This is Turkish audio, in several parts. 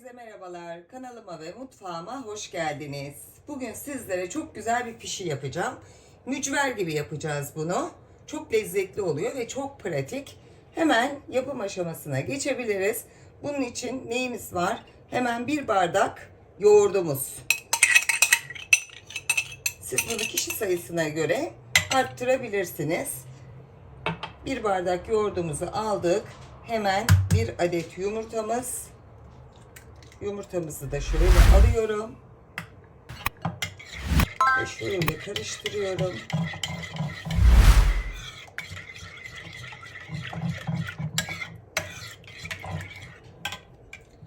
Herkese merhabalar. Kanalıma ve mutfağıma hoş geldiniz. Bugün sizlere çok güzel bir pişi yapacağım. Mücver gibi yapacağız bunu. Çok lezzetli oluyor ve çok pratik. Hemen yapım aşamasına geçebiliriz. Bunun için neyimiz var? Hemen bir bardak yoğurdumuz. Siz bunu kişi sayısına göre arttırabilirsiniz. Bir bardak yoğurdumuzu aldık. Hemen bir adet yumurtamız. Yumurtamızı da şöyle alıyorum. Ve şöyle karıştırıyorum.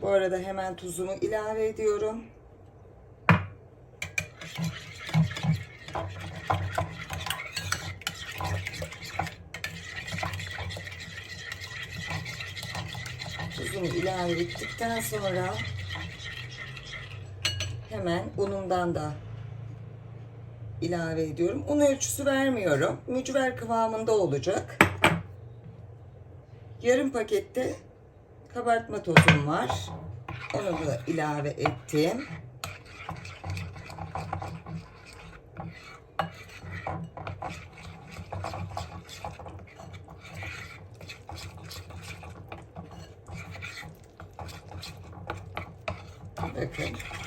Bu arada hemen tuzumu ilave ediyorum. Tuzumu ilave ettikten sonra hemen unumdan da ilave ediyorum. Un ölçüsü vermiyorum. Mücver kıvamında olacak. Yarım pakette kabartma tozum var. Onu da ilave ettim. Bakın.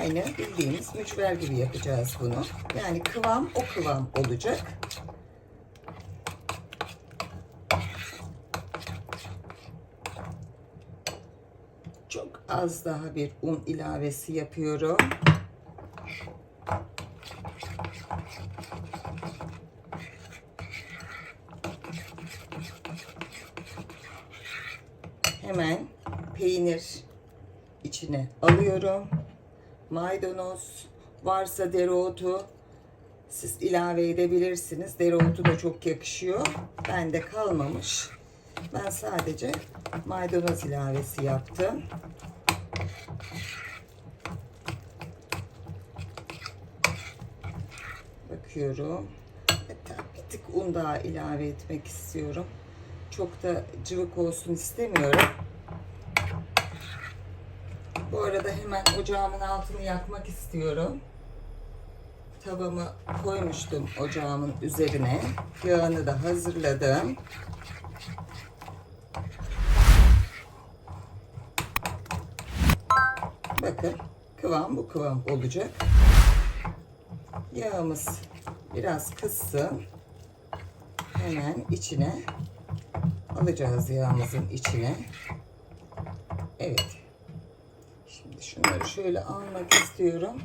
Aynı bildiğimiz mücver gibi yapacağız bunu. Yani kıvam o kıvam olacak. Çok az daha bir un ilavesi yapıyorum. Hemen peynir içine alıyorum. Maydanoz, varsa dereotu siz ilave edebilirsiniz. Dereotu da çok yakışıyor. Bende kalmamış. Ben sadece maydanoz ilavesi yaptım. Bakıyorum. Hatta bir tık un daha ilave etmek istiyorum. Çok da cıvık olsun istemiyorum. Bu arada hemen ocağımın altını yakmak istiyorum. Tavamı koymuştum ocağımın üzerine. Yağını da hazırladım. Bakın kıvam bu kıvam olacak. Yağımız biraz kızsın. Hemen içine alacağız yağımızın içine. Evet. Şöyle almak istiyorum.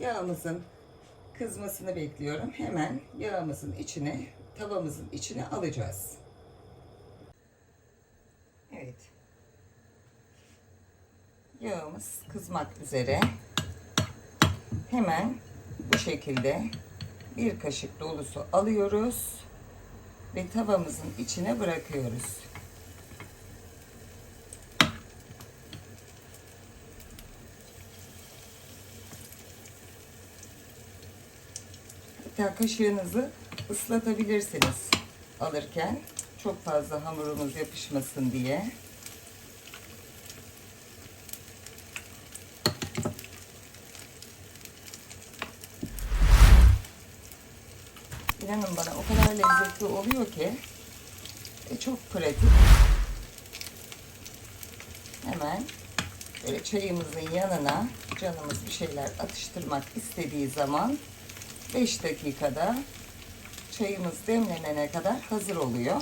Yağımızın kızmasını bekliyorum. Hemen yağımızın içine, tavamızın içine alacağız. Evet. Yağımız kızmak üzere. Hemen bu şekilde bir kaşık dolusu alıyoruz ve tavamızın içine bırakıyoruz. Hatta kaşığınızı ıslatabilirsiniz alırken. Çok fazla hamurumuz yapışmasın diye. İnanın bana o kadar lezzetli oluyor ki e, çok pratik. Hemen böyle çayımızın yanına canımız bir şeyler atıştırmak istediği zaman 5 dakikada çayımız demlenene kadar hazır oluyor.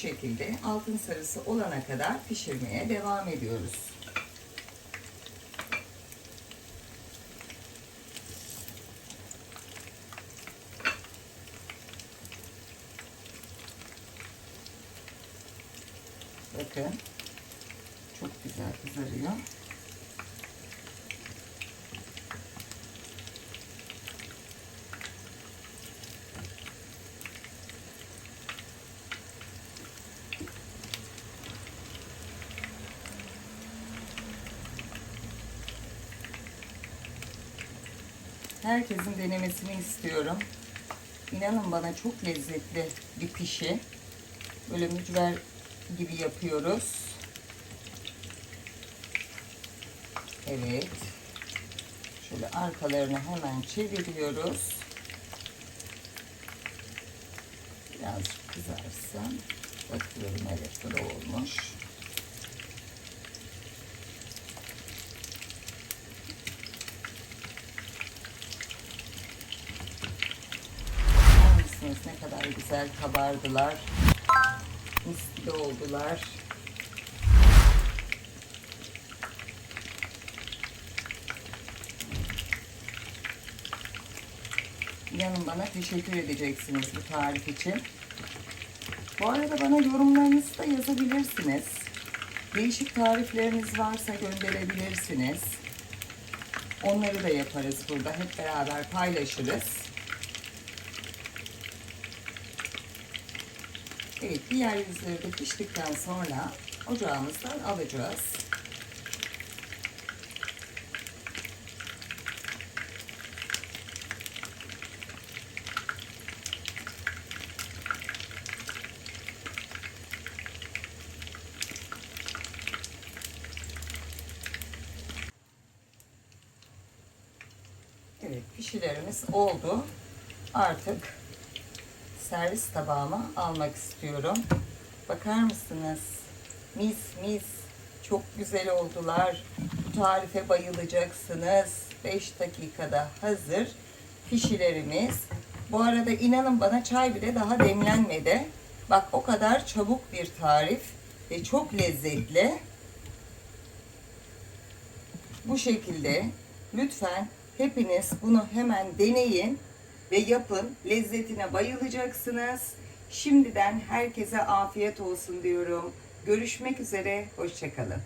Şekilde altın sarısı olana kadar pişirmeye devam ediyoruz. Bakın. Çok güzel kızarıyor. Herkesin denemesini istiyorum. İnanın bana çok lezzetli bir pişi. Böyle mücver gibi yapıyoruz. Evet. Şöyle arkalarını hemen çeviriyoruz. Birazcık kızarsın. Bakıyorum evet da olmuş. Bakar mısınız ne kadar güzel kabardılar. Mis gibi oldular. İnanın bana teşekkür edeceksiniz bu tarif için. Bu arada bana yorumlarınızı da yazabilirsiniz. Değişik tarifleriniz varsa gönderebilirsiniz. Onları da yaparız burada. Hep beraber paylaşırız. Evet, diğer yüzleri de piştikten sonra ocağımızdan alacağız. Evet, pişilerimiz oldu. Artık servis tabağıma almak istiyorum. Bakar mısınız? Mis mis. Çok güzel oldular. Bu tarife bayılacaksınız. 5 dakikada hazır pişilerimiz. Bu arada inanın bana çay bile daha demlenmedi. Bak o kadar çabuk bir tarif ve çok lezzetli. Bu şekilde lütfen hepiniz bunu hemen deneyin ve yapın. Lezzetine bayılacaksınız. Şimdiden herkese afiyet olsun diyorum. Görüşmek üzere, hoşçakalın.